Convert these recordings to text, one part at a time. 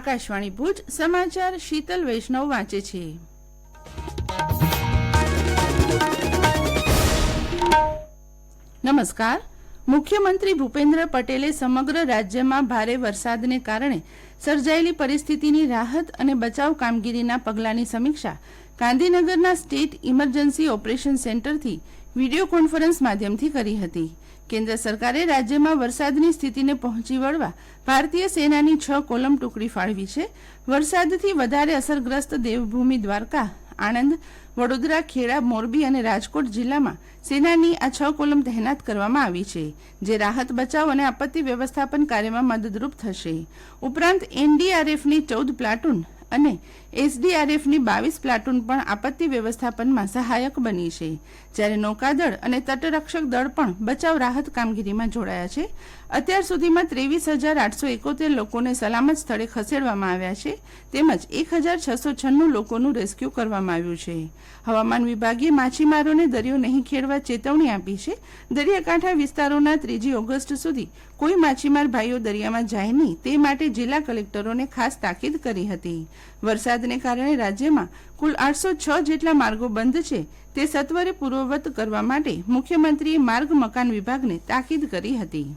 આકાશવાણી ભુજ સમાચાર શીતલ વૈષ્ણવ વાંચે છે. નમસ્કાર. મુખ્યમંત્રી ભૂપેન્દ્ર પટેલે સમગ્ર રાજ્યમાં ભારે વરસાદને કારણે સર્જાયેલી પરિસ્થિતિની રાહત અને બચાવ કામગીરીના પગલાંની સમીક્ષા ગાંધીનગરના સ્ટેટ ઇમરજન્સી ઓપરેશન સેન્ટરથી વીડિયો કોન્ફરન્સ માધ્યમથી કરી હતી. કેન્દ્ર સરકારે રાજ્યમાં વરસાદની સ્થિતિને પહોંચી વળવા ભારતીય સેનાની છ કોલમ ટુકડી ફાળવી છે. વરસાદથી વધારે અસરગ્રસ્ત દેવભૂમિ દ્વારકા, આણંદ, વડોદરા, ખેડા, મોરબી અને રાજકોટ જિલ્લામાં સેનાની આ છ કોલમ તહેનાત કરવામાં આવી છે, જે રાહત બચાવ અને આપત્તિ વ્યવસ્થાપન કાર્યમાં મદદરૂપ થશે. ઉપરાંત એનડીઆરએફની ચૌદ પ્લાટૂન અને એસડીઆરએફની બાવીસ પ્લાટૂન પણ આપત્તિ વ્યવસ્થાપનમાં સહાયક બની છે. જ્યારે નૌકાદળ અને તટરક્ષક દળ પણ બચાવ રાહત કામગીરીમાં જોડાયા છે. અત્યાર સુધીમાં ત્રેવીસ હજાર આઠસો એકોતેર લોકોને સલામત સ્થળે ખસેડવામાં આવ્યા છે. તેમજ એક હજાર છસો છન્નું લોકોનું રેસ્ક્યુ કરવામાં આવ્યું છે. હવામાન વિભાગે માછીમારોને દરિયો નહીં ખેડવા ચેતવણી આપી છે. દરિયાકાંઠા વિસ્તારોના ત્રીજી ઓગસ્ટ સુધી કોઈ માછીમાર ભાઈઓ દરિયામાં જાય નહીં, તે માટે જિલ્લા કલેક્ટરોને ખાસ તાકીદ કરી હતી. વરસાદને કારણે રાજ્યમાં કુલ આઠસો છ જેટલા માર્ગો બંધ છે. તે સત્વરે પૂર્વવત કરવા માટે મુખ્યમંત્રીએ માર્ગ મકાન વિભાગને તાકીદ કરી હતી.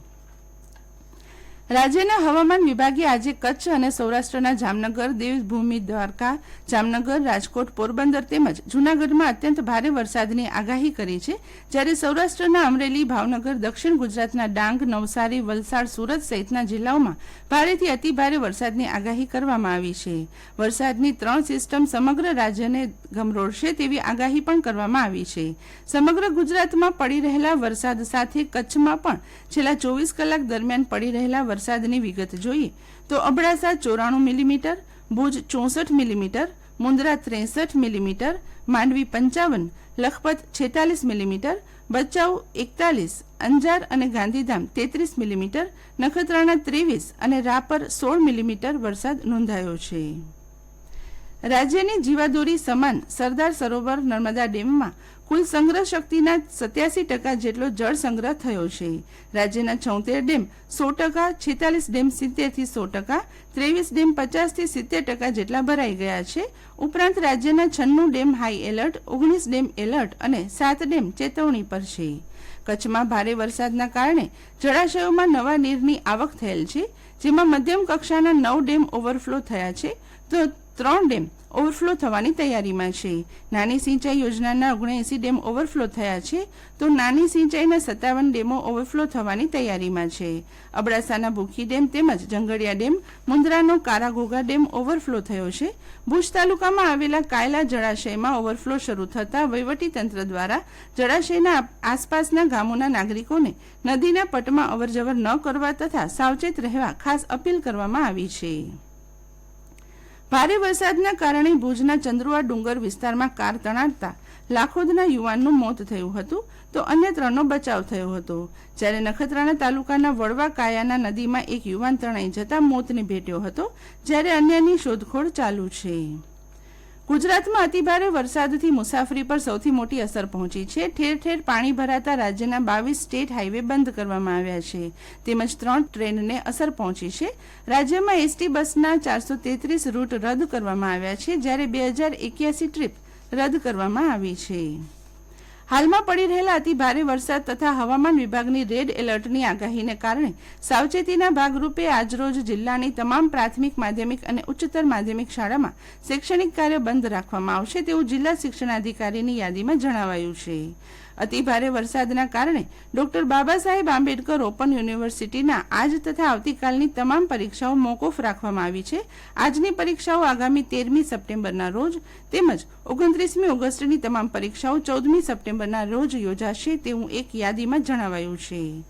રાજ્યના હવામાન વિભાગે આજે કચ્છ અને સૌરાષ્ટ્રના જામનગર, દેવભૂમિ, દ્વારકા, જામનગર, રાજકોટ, પોરબંદર તેમજ જૂનાગઢમાં અત્યંત ભારે વરસાદની આગાહી કરી છે. જ્યારે સૌરાષ્ટ્રના અમરેલી, ભાવનગર, દક્ષિણ ગુજરાતના ડાંગ, નવસારી, વલસાડ, સુરત સહિતના જિલ્લાઓમાં ભારેથી અતિભારે વરસાદની આગાહી કરવામાં આવી છે. વરસાદની ત્રણ સિસ્ટમ સમગ્ર રાજ્યને ગમરોડશે તેવી આગાહી પણ કરવામાં આવી છે. સમગ્ર ગુજરાતમાં પડી રહેલા વરસાદ સાથે કચ્છમાં પણ છેલ્લા ચોવીસ કલાક દરમિયાન પડી રહેલા વરસાદની વિગત જોઈએ તો અબડાસા ચોરાણું મિલીમીટર, ભુજ ચોસઠ મિલીમીટર મુન્દ્રા ત્રેસઠ મિલીમીટર, માંડવી પંચાવન, લખપત છેતાલીસ મિલીમીટર ભચાઉ એકતાલીસ, અંજાર અને ગાંધીધામ તેત્રીસ મિલીમીટર, નખત્રાણા ત્રેવીસ અને રાપર સોળ મિલીમીટર વરસાદ નોંધાયો છે. રાજ્યની જીવાદોરી સમાન સરદાર સરોવર નર્મદા ડેમમાં કુલ સંગ્રહ શક્તિના સત્યાસી ટકા જેટલો જળ સંગ્રહ થયો છે. રાજ્યના છોતેર ડેમ સો ટકા, છેતાલીસ ડેમ સિત્તેરથી સો ટકા, ત્રેવીસ ડેમ પચાસથી સિત્તેર ટકા જેટલા ભરાઈ ગયા છે. ઉપરાંત રાજ્યના છન્નું ડેમ હાઈ એલર્ટ, ઓગણીસ ડેમ એલર્ટ અને સાત ડેમ ચેતવણી પર છે. કચ્છમાં ભારે વરસાદના કારણે જળાશયોમાં નવા નીરની આવક થયેલ છે, જેમાં મધ્યમ કક્ષાના નવ ડેમ ઓવરફ્લો થયા છે, તો ત્રણ ડેમ ઓવરફ્લો થવાની તૈયારીમાં છે. નાની સિંચાઈ યોજનાના ઓગણએસી ડેમ ઓવરફ્લો થયા છે, તો નાની સિંચાઈના સત્તાવન ડેમો ઓવરફ્લો થવાની તૈયારીમાં છે. અબડાસાના ભૂખી ડેમ તેમજ જંગડિયા ડેમ મુન્દ્રાનો કારાઘોગા ડેમ ઓવરફ્લો થયો છે. ભુજ તાલુકામાં આવેલા કાયલા જળાશયમાં ઓવરફ્લો શરૂ થતાં વહીવટીતંત્ર દ્વારા જળાશયના આસપાસના ગામોના નાગરિકોને નદીના પટમાં અવરજવર ન કરવા તથા સાવચેત રહેવા ખાસ અપીલ કરવામાં આવી છે. ભારે વરસાદના કારણે ભુજના ચંદ્રુઆ ડુંગર વિસ્તારમાં કાર તણાડતા લાખોદના યુવાનનું મોત થયું હતું, તો અન્ય ત્રણનો બચાવ થયો હતો. જ્યારે નખત્રાણા તાલુકાના વડવા કાયાના નદીમાં એક યુવાન તણાઈ જતા મોતને ભેટ્યો હતો, જ્યારે અન્યની શોધખોળ ચાલુ છે. ગુજરાતમાં અતિભારે વરસાદથી મુસાફરી પર સૌથી મોટી અસર પહોંચી છે. ઠેર ઠેર પાણી ભરાતા રાજ્યના બાવીસ સ્ટેટ હાઈવે બંધ કરવામાં આવ્યા છે. તેમજ ત્રણ ટ્રેનને અસર પહોંચી છે. રાજ્યમાં એસટી બસના ચારસો તેત્રીસ રૂટ રદ કરવામાં આવ્યા છે, જ્યારે બે હજાર એક્યાસી ટ્રીપ રદ કરવામાં આવી છે. હાલમાં પડી રહેલા અતિ ભારે વરસાદ તથા હવામાન વિભાગની રેડ એલર્ટની આગાહીને કારણે સાવચેતીના ભાગરૂપે આજરોજ જિલ્લાની તમામ પ્રાથમિક માધ્યમિક અને ઉચ્ચતર માધ્યમિક શાળામાં શૈક્ષણિક કાર્ય બંધ રાખવામાં આવશે તેવું જિલ્લા શિક્ષણાધિકારીની યાદીમાં જણાવાયું છે. અતિ ભારે વરસાદના કારણે ડોક્ટર બાબા સાહેબ આંબેડકર ઓપન યુનિવર્સિટીના આજ તથા આવતીકાલની તમામ પરીક્ષાઓ મોકૂફ રાખવામાં આવી છે. આજની પરીક્ષાઓ આગામી તેરમી સપ્ટેમ્બરના રોજ તેમજ ઓગણત્રીસમી ઓગસ્ટની તમામ પરીક્ષાઓ ચૌદમી સપ્ટેમ્બરના રોજ યોજાશે તેવું એક યાદીમાં જણાવાયું છે.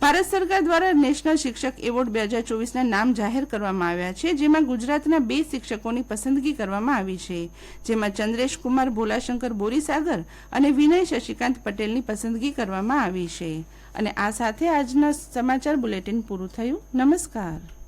ભારત સરકાર દ્વારા નેશનલ શિક્ષક એવોર્ડ બે હજાર ચોવીસના નામ જાહેર કરવામાં આવ્યા છે, જેમાં ગુજરાતના બે શિક્ષકોની પસંદગી કરવામાં આવી છે. જેમાં ચંદ્રેશ કુમાર, ભોલાશંકર બોરીસાગર અને વિનય શશિકાંત પટેલની પસંદગી કરવામાં આવી છે. અને આ સાથે આજના સમાચાર બુલેટિન પૂરું થયું. નમસ્કાર.